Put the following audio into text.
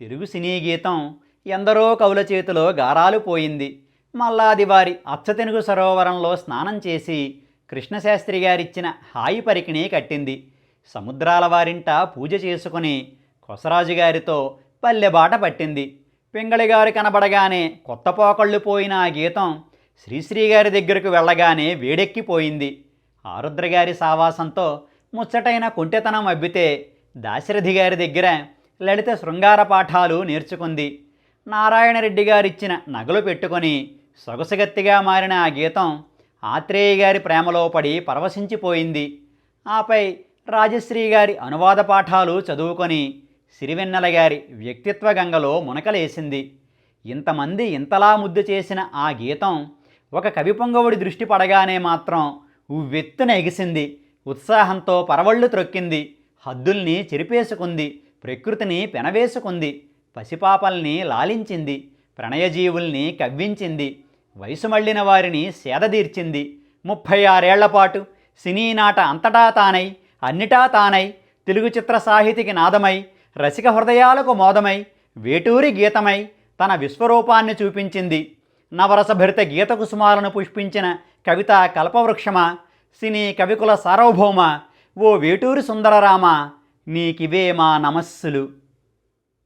తెలుగు సినీ గీతం ఎందరో కవుల చేతిలో గారాలు పోయింది. మల్లాది వారి అచ్చతెనుగు సరోవరంలో స్నానం చేసి కృష్ణశాస్త్రి గారిచ్చిన హాయి పరికిణి కట్టింది. సముద్రాల వారింట పూజ చేసుకుని కొసరాజు గారితో పల్లెబాట పట్టింది. పింగళిగారు కనబడగానే కొత్త పోకళ్ళు పోయిన ఆ గీతం శ్రీశ్రీ గారి దగ్గరకు వెళ్ళగానే వేడెక్కిపోయింది. ఆరుద్ర గారి సావాసంతో ముచ్చటైన కుంటెతనం అబ్బితే దాశరథి గారి దగ్గర లలిత శృంగార పాఠాలు నేర్చుకుంది. నారాయణరెడ్డి గారిచ్చిన నగలు పెట్టుకొని సొగసుగత్తిగా మారిన ఆ గీతం ఆత్రేయ గారి ప్రేమలో పడి పరవశించిపోయింది. ఆపై రాజశ్రీ గారి అనువాద పాఠాలు చదువుకొని సిరివెన్నెల గారి వ్యక్తిత్వ గంగలో మునకలేసింది. ఇంతమంది ఇంతలా ముద్దు చేసిన ఆ గీతం ఒక కవి పొంగవుడి దృష్టి పడగానే మాత్రం ఉవ్వెత్తున ఎగిసింది. ఉత్సాహంతో పరవళ్ళు త్రొక్కింది. హద్దుల్ని చెరిపేసుకుంది. ప్రకృతిని పెనవేసుకుంది పసిపాపల్ని లాలించింది ప్రణయజీవుల్ని కవ్వించింది వయసు మళ్ళిన వారిని సేదదీర్చింది. ముప్పై ఆరేళ్ళపాటు సినీ నాట అంతటా తానై అన్నిటా తానై తెలుగు చిత్ర సాహితికి నాదమై రసిక హృదయాలకు మోదమై వేటూరి గీతమై తన విశ్వరూపాన్ని చూపించింది. నవరసభరిత గీత కుసుమాలను పుష్పించిన కవిత కల్పవృక్షమా సినీ కవికుల సార్వభౌమ ఓ వేటూరి సుందరరామ నీకివే మా నమస్సులు.